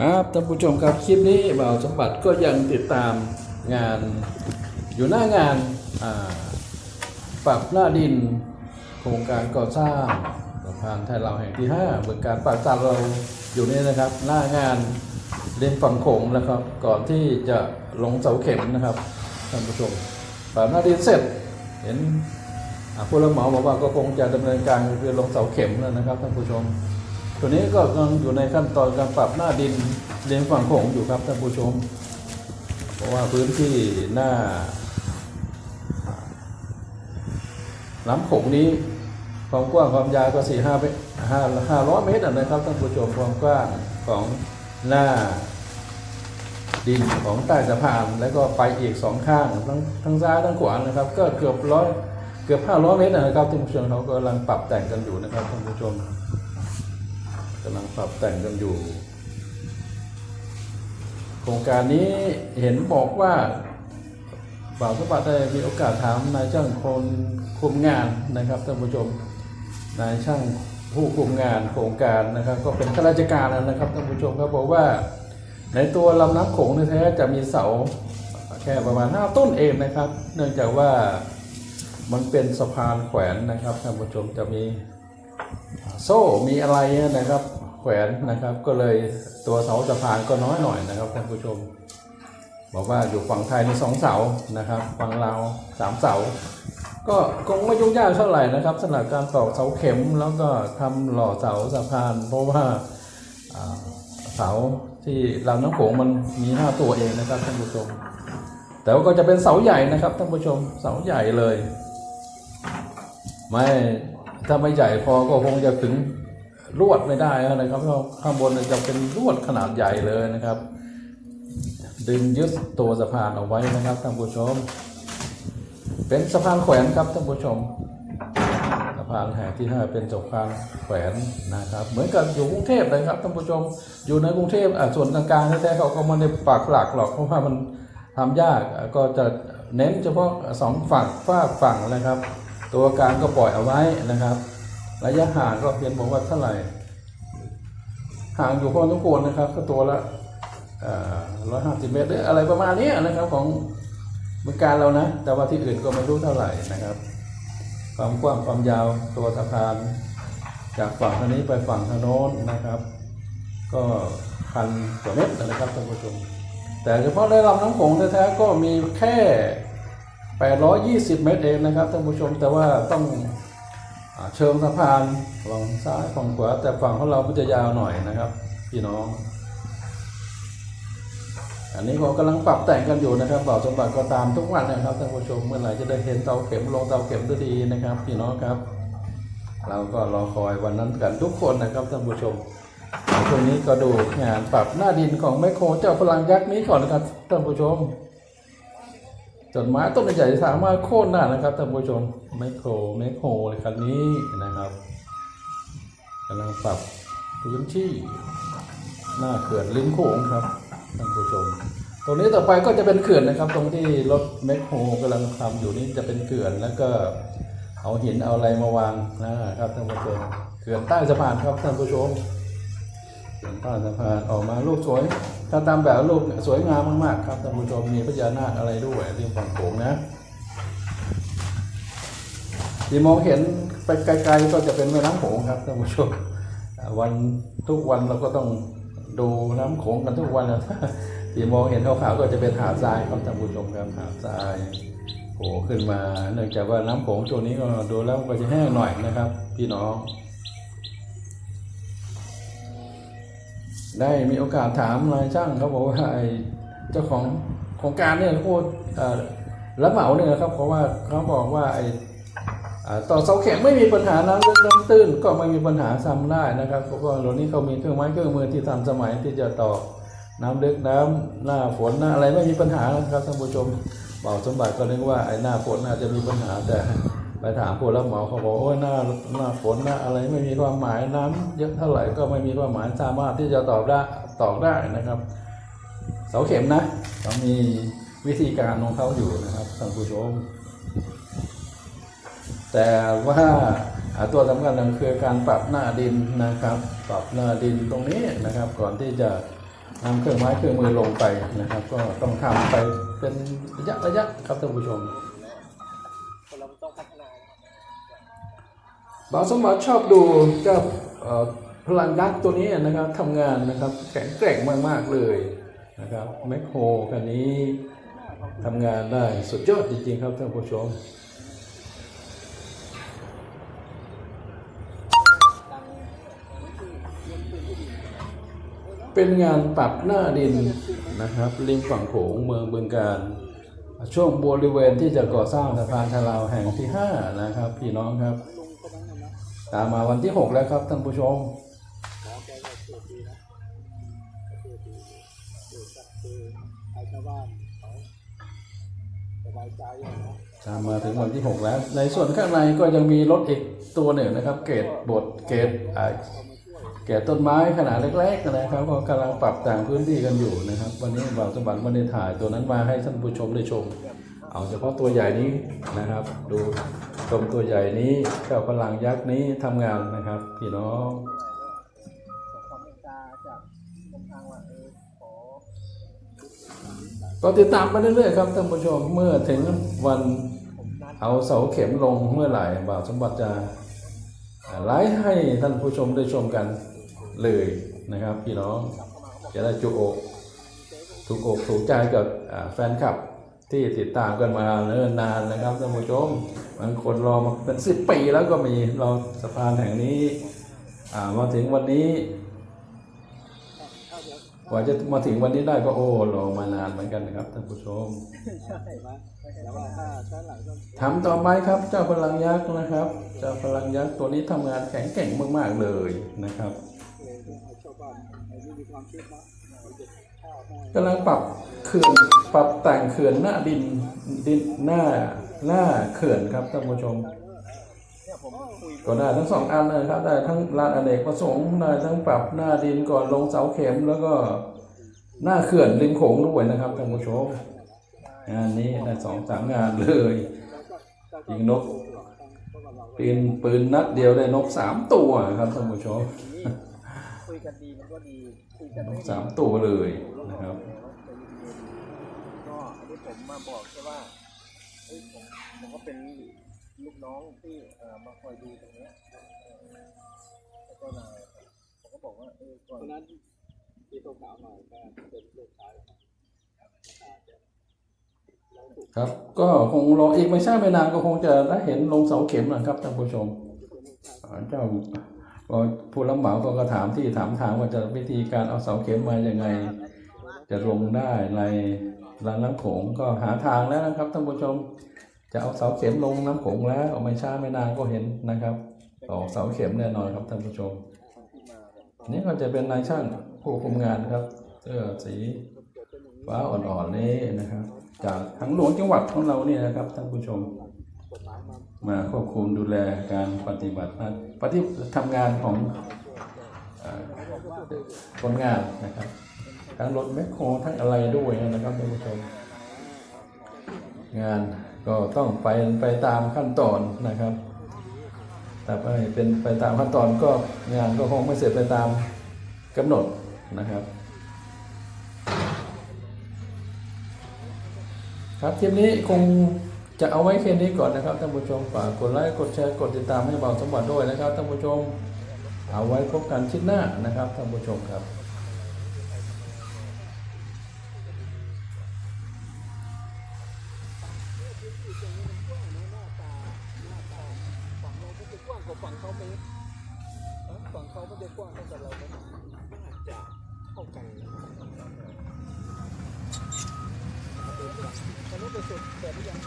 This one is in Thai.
ครับท่านผู้ชมครับคลิปนี้บ่าวสมบัติก็ยังติดตามงานอยู่หน้างานปรับหน้าดิน โครงการก่อสร้างสะพานไทยลาวแห่งที่5เมืองการปากตาเราอยู่นี่นะครับ หน้างานเรียนฝั่งโขงนะครับ ก่อนที่จะลงเสาเข็มนะครับท่านผู้ชมปรับหน้าดินเสร็จเห็นผู้รับเหมาบอกว่าก็คงจะดำเนินการคือลงเสาเข็มแล้วนะครับท่านผู้ชม ตัวนี้ก็กำลังอยู่ในขั้นตอนการปรับหน้าดินเลี้ยงฝั่งโขงอยู่ครับท่านผู้ชม เพราะว่าพื้นที่หน้าน้ำโขงนี้ความกว้างความยาวก็สี่ห้าห้าห้าร้อยเมตรนะครับท่านผู้ชมความกว้างของหน้าดินของใต้สะพานแล้วก็ไปอีกสองข้างทั้งทั้งซ้ายทั้งขวานะครับ ก็เกือบร้อยเกือบห้าร้อยเมตรนะครับท่านผู้ชมเขากำลังปรับแต่งกันอยู่นะครับท่านผู้ชม กำลังปรับแต่งกันอยู่ โครงการนี้เห็นบอกว่าบ่าวสมบัติได้มีโอกาสถามนายช่างคนคุมงานนะครับท่านผู้ชมนายช่างผู้คุมงานโครงการนะครับ ก็เป็นข้าราชการนะครับท่านผู้ชมครับบอกว่า ในตัวลำน้ำโขงแท้จะมีเสาแค่ประมาณห้าต้นเองนะครับ เนื่องจากว่ามันเป็นสะพานแขวนนะครับท่านผู้ชมจะมี โซ่มีอะไรนะครับ แขวนนะครับ ก็เลยตัวเสาสะพานก็น้อยหน่อยนะครับท่านผู้ชม บอกว่าอยู่ฝั่งไทยมีสองเสานะครับ ฝั่งลาวสามเสา ก็คงไม่ยุ่งยากเท่าไหร่นะครับสำหรับการตอกเสาเข็มแล้วก็ทำหล่อเสาสะพาน เพราะว่าอ่าเสาที่ลำน้ำโขงมันมีห้าตัวเองนะครับท่านผู้ชม แต่ว่าก็จะเป็นเสาใหญ่นะครับท่านผู้ชมเสาใหญ่เลย ไม่ ถ้าไม่ใหญ่พอก็คงจะถึงลวดไม่ได้นะครับเพราะข้างบนจะเป็นลวดขนาดใหญ่เลยนะครับ ดึงยึดตัวสะพานเอาไว้นะครับท่านผู้ชม เป็นสะพานแขวนครับท่านผู้ชมสะพานแห่งที่ห้าเป็นสะพานแขวนนะครับ เหมือนกับอยู่กรุงเทพเลยครับท่านผู้ชม อยู่ในกรุงเทพส่วนกลางๆแท้ๆเขาก็ไมันได้ปักหลักหรอกเพราะว่ามันทำยากก็จะเน้นเฉพาะสองฝั่งฝ้าฝั่งนะครับ ตัวกลางก็ปล่อยเอาไว้นะครับ ระยะห่างก็เพียงบอกว่าเท่าไหร่ ห่างอยู่พอสมควรนะครับ ก็ตัวละร้อยห้าสิบเมตรหรืออะไรประมาณนี้นะครับของเมืองการเรานะ แต่ว่าที่อื่นก็ไม่รู้เท่าไหร่นะครับ ความกว้างความยาวตัวสะพานจากฝั่งทางนี้ไปฝั่งทางโน้นนะครับ ก็พันกว่าเมตรนะครับท่านผู้ชมแต่เฉพาะในลำน้ำโขงแท้ๆก็มีแค่ 820 เมตรเองนะครับท่านผู้ชมแต่ว่าต้องอเชิงสะพานฝั่งซ้ายฝั่งขวา แต่ฝั่งของเรามันจะยาวหน่อยนะครับ พี่น้อง อันนี้ผมกำลังปรับแต่งกันอยู่นะครับบ่าวสมบัติก็ตามทุกวันนะครับท่านผู้ชมเมื่อไหร่จะได้เห็นเตาเข็มลงเตาเข็มสักทีนะครับ พี่น้องครับ เราก็รอคอยวันนั้นกันทุกคนนะครับท่านผู้ชมช่วงนี้ก็ดูงานปรับหน้าดินของแมคโครเจ้าพลังยักษ์นี้ก่อนนะครับท่านผู้ชม จดไม้ต้นใหญ่สามารถโค่นได้นะครับท่านผู้ชมไมโครไมโครเลยคันนี้นะครับกำลังปรับพื้นที่หน้าเขื่อนลิ้นโขงครับท่านผู้ชม ตรงนี้ต่อไปก็จะเป็นเขื่อนนะครับ ตรงที่รถแมคโครกำลังทำอยู่นี่จะเป็นเขื่อนแล้วก็เอาหินเอาอะไรมาวางนะครับท่านผู้ชมเขื่อนใต้สะพานครับท่านผู้ชมเขื่อนใต้สะพานออกมาลูกสวย ถ้าตามแบบลูกเนี่ยสวยงามมากๆครับท่านผู้ชมมีพญานาคอะไรด้วยริมฝั่งโขงนะที่มองเห็นไปไกลๆก็จะเป็นแม่น้ำโขงครับท่านผู้ชมวันทุกวันเราก็ต้องดูน้ำโขงกันทุกวันนะที่มองเห็นขาวๆก็จะเป็นหาดทรายครับท่านผู้ชมครับหาดทรายโผล่ขึ้นมา เนื่องจากว่าน้ำโขงช่วงนี้ก็ดูแล้วก็จะแห้งหน่อยนะครับ พี่น้อง ได้มีโอกาสถามนายช่างเขาบอกว่าไอ้เจ้าของโครงการเนี่ยโคตรเอ่อรับเหมาเนี่ยนะครับ เพราะว่าเขาบอกว่าไอ้อต่อเสาเข็มไม่มีปัญหาน้ำลึกน้ำตื้นก็ไม่มีปัญหาซ้ำได้นะครับเพราะว่าเดี๋ยวนี้เขามีเครื่องไม้เครื่องมือที่ทันสมัยที่จะต่อน้ำลึกน้ำหน้าฝนหน้าอะไรไม่มีปัญหานะครับท่านผู้ชมเบอกสมบัติก็นึกว่าไอ้หน้าฝนน่าจะมีปัญหาแต่ ไปถามผู้รับเหมาเขาบอกว่าหน้าหน้าฝนหน้าอะไรไม่มีความหมายน้ำเยอะเท่าไหร่ก็ไม่มีความหมายสามารถที่จะตอบได้ตอบได้นะครับ เสาเข็มนะเขามีวิธีการของเขาอยู่นะครับท่านผู้ชม แต่ว่าตัวสำคัญก็คือการปรับหน้าดินนะครับ ปรับหน้าดินตรงนี้นะครับ ก่อนที่จะนำเครื่องไม้เครื่องมือลงไปนะครับ ก็ต้องทำไปเป็นระยะระยะครับท่านผู้ชม บ่าวสมบัติชอบดูเจ้าพลังยักษ์ตัวนี้นะครับทำงานนะครับแข็งแกร่งมาก ๆ เลยนะครับแมคโครคันนี้ทำงานได้สุดยอดจริง ๆ ครับท่านผู้ชมเป็นงานปรับหน้าดินนะครับริมฝั่งโขงเมืองบึงการ ช่วงบริเวณที่จะก่อสร้างสะพานชลาวแห่งที่ 5 นะครับ พี่น้องครับ ตามมาวันที่6แล้วครับท่านผู้ชมมาวบ้านเขาสบายใจอย่างนะตามมาถึงวันที่6แล้ว ในส่วนข้างในก็ยังมีรถอีกตัวหนึ่งนะครับ เกตบดเกตอ่าเกตต้นไม้ขนาดเล็กๆนะครับก็กำลังปรับแต่งพื้นที่กันอยู่นะครับ วันนี้บ่าวสมบัติไม่ได้ถ่ายตัวนั้นมาให้ท่านผู้ชมได้ชม เอาเฉพาะตัวใหญ่นี้นะครับ ดู ชมตัวใหญ่นี้เจ้าพลังยักษ์นี้ทำงานนะครับ พี่น้องก็ติดตามไปเรื่อยๆครับท่านผู้ชมเมื่อถึงวันเอาเสาเข็มลงเมื่อไหร่บ่าวสมบัติจะไลฟ์ให้ท่านผู้ชมได้ชมกันเลยนะครับ พี่น้องจะได้จุอกถูกอกถูกใจกับแฟนคลับ ที่ติดตามกันมาเนิ่นนานนะครับท่านผู้ชมบางคนรอมาเป็นสิบปีแล้วก็มีรอสะพานแห่งนี้มาถึงวันนี้กว่าจะมาถึงวันนี้ได้ก็โอ้รอมานานเหมือนกันนะครับท่านผู้ชมใช่ไหมแต่ว่าถ้าถ้าหลังต้องทำต่อไปครับ เจ้าพลังยักษ์นะครับ เจ้าพลังยักษ์ตัวนี้ทำงานแข็งแกร่งมาก ๆ เลยนะครับ กำลังปรับเขื่อนปรับแต่งเขื่อนหน้าดินดินหน้าหน้าเขื่อนครับท่านผู้ชมเนี่ยผมคุยก็ได้ทั้งสองอันเลยครับได้ทั้งลานอเนกประสงค์ได้ทั้งปรับหน้าดินก่อนลงเสาเข็มแล้วก็หน้าเขื่อนริมโขงด้วยนะครับท่านผู้ชมงานนี้ได้สองสามงานเลยยิงนกปืนปืนนัดเดียวได้นกสามตัวครับท่านผู้ชม คุยกันดีมันก็ดีคุยกันไม่ดีสามตัวเลยนะครับก็อันนี้ผมมาบอกแค่ว่าเฮ้ยผมผมก็เป็นลูกน้องที่เอ่อมาคอยดูตรงเนี้ยแล้วก็นายผมก็บอกว่าเออก่อนนั้นที่เขาถามมาก็เป็นลูกชายครับ ก็คงรออีกไม่ช้าไม่นานก็คงจะได้เห็นลงเสาเข็มนะครับท่านผู้ชมเจ้า ก็ผู้รับเหมาก็ก็ถามที่ถามทางว่าจะวิธีการเอาเสาเข็มมายังไง จะลงได้ในลานน้ำโขงก็หาทางแล้วนะครับท่านผู้ชม จะเอาเสาเข็มลงน้ำโขงแล้วไม่ช้าไม่นานก็เห็นนะครับต่อเสาเข็มแน่นอนครับท่านผู้ชม นี่ก็จะเป็นนายช่างผู้คุมงานครับเสื้อสีฟ้าอ่อนๆนี้นะครับ จากทางหลวงจังหวัดของเราเนี่ยนะครับท่านผู้ชม มาควบคุมดูแลการปฏิบัติปฏิทำงานของคนงานนะครับทั้งรถแมคโครทั้งอะไรด้วยนะครับท่านผู้ชม งานก็ต้องไปไปตามขั้นตอนนะครับ แต่ไม่เป็นไปตามขั้นตอนก็งานก็คงไม่เสร็จไปตามกำหนดนะครับ ครับคลิปนี้คง จะเอาไว้แค่นี้ก่อนนะครับท่านผู้ชมฝากกดไลค์กดแชร์กดติดตามให้เบาสมบัติด้วยนะครับท่านผู้ชม เอาไว้พบกันชิดหน้านะครับท่านผู้ชมครับฝั่งเขาไหมฝั่งเขาไม่ได้กว้างเท่ากับเราไหมน่าจะเท่ากันนะครับตอนนี้ไปสุดแต่ไม่ยัง